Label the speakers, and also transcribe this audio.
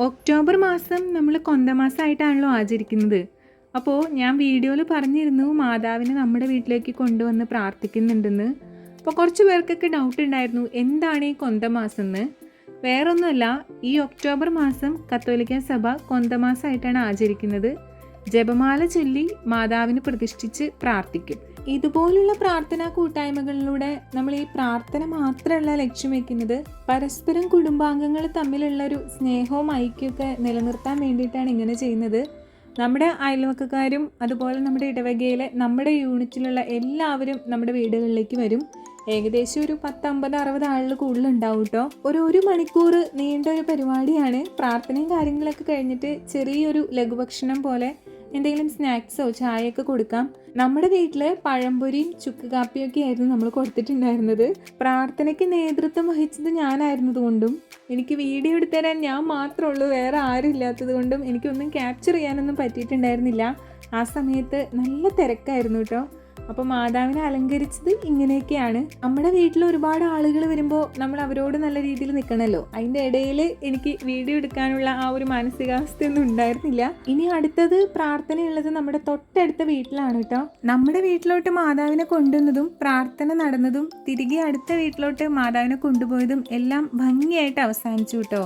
Speaker 1: October മാസം നമ്മൾ കൊന്തമാസമായിട്ടാണല്ലോ ആചരിക്കുന്നത്. അപ്പോൾ ഞാൻ വീഡിയോയിൽ പറഞ്ഞിരുന്നു മാതാവിനെ നമ്മുടെ വീട്ടിലേക്ക് കൊണ്ടുവന്ന് പ്രാർത്ഥിക്കുന്നുണ്ടെന്ന്. അപ്പോൾ കുറച്ച് പേർക്കൊക്കെ ഡൗട്ട് ഉണ്ടായിരുന്നു എന്താണ് ഈ കൊന്തമാസം എന്ന് വേറൊന്നുമല്ല ഈ ഒക്ടോബർ മാസം കത്തോലിക്ക സഭ കൊന്തമാസമായിട്ടാണ് ആചരിക്കുന്നത്. ജപമാല ചൊല്ലി മാതാവിന് പ്രതിഷ്ഠിച്ച് പ്രാർത്ഥിക്കും. ഇതുപോലുള്ള പ്രാർത്ഥനാ കൂട്ടായ്മകളിലൂടെ നമ്മൾ ഈ പ്രാർത്ഥന മാത്രമല്ല ലക്ഷ്യം വെക്കുന്നത് പരസ്പരം കുടുംബാംഗങ്ങൾ തമ്മിലുള്ള ഒരു സ്നേഹവും ഐക്യമൊക്കെ നിലനിർത്താൻ വേണ്ടിയിട്ടാണ് ഇങ്ങനെ ചെയ്യുന്നത്. നമ്മുടെ അയൽവക്കക്കാരും അതുപോലെ നമ്മുടെ ഇടവകയിലെ നമ്മുടെ യൂണിറ്റിലുള്ള എല്ലാവരും നമ്മുടെ വീടുകളിലേക്ക് വരും. ഏകദേശം ഒരു പത്തമ്പത് അറുപത് ആളുകൾ കൂടുതലുണ്ടാവും കേട്ടോ. ഒരു ഒരു മണിക്കൂർ നീണ്ട ഒരു പരിപാടിയാണ്. പ്രാർത്ഥനയും കാര്യങ്ങളൊക്കെ കഴിഞ്ഞിട്ട് ചെറിയൊരു ലഘുഭക്ഷണം പോലെ എന്തെങ്കിലും സ്നാക്സോ ചായയൊക്കെ കൊടുക്കാം. നമ്മുടെ വീട്ടിൽ പഴംപൊരിയും ചുക്ക് കാപ്പിയൊക്കെ ആയിരുന്നു നമ്മൾ കൊടുത്തിട്ടുണ്ടായിരുന്നത്. പ്രാർത്ഥനയ്ക്ക് നേതൃത്വം വഹിച്ചത് ഞാനായിരുന്നത് കൊണ്ടും എനിക്ക് വീഡിയോ എടുത്തുതരാൻ ഞാൻ മാത്രമേ ഉള്ളൂ വേറെ ആരും ഇല്ലാത്തത് കൊണ്ടും. എനിക്കൊന്നും ക്യാപ്ചർ ചെയ്യാനൊന്നും പറ്റിയിട്ടുണ്ടായിരുന്നില്ല. ആ സമയത്ത് നല്ല തിരക്കായിരുന്നു കേട്ടോ. അപ്പോൾ മാതാവിനെ അലങ്കരിച്ചത് ഇങ്ങനെയൊക്കെയാണ്. നമ്മുടെ വീട്ടിൽ ഒരുപാട് ആളുകൾ വരുമ്പോൾ നമ്മൾ അവരോട് നല്ല രീതിയിൽ നിൽക്കണമല്ലോ അതിന്റെ ഇടയിൽ എനിക്ക് വീഡിയോ എടുക്കാനുള്ള ആ ഒരു മാനസികാവസ്ഥയൊന്നും ഉണ്ടായിരുന്നില്ല. ഇനി അടുത്തത് പ്രാർത്ഥനയുള്ളത് നമ്മുടെ തൊട്ടടുത്ത വീട്ടിലാണ് കേട്ടോ. നമ്മുടെ വീട്ടിലോട്ട് മാതാവിനെ കൊണ്ടുവന്നതും പ്രാർത്ഥന നടന്നതും തിരികെ അടുത്ത വീട്ടിലോട്ട് മാതാവിനെ കൊണ്ടുപോയതും എല്ലാം ഭംഗിയായിട്ട് അവസാനിച്ചു കേട്ടോ.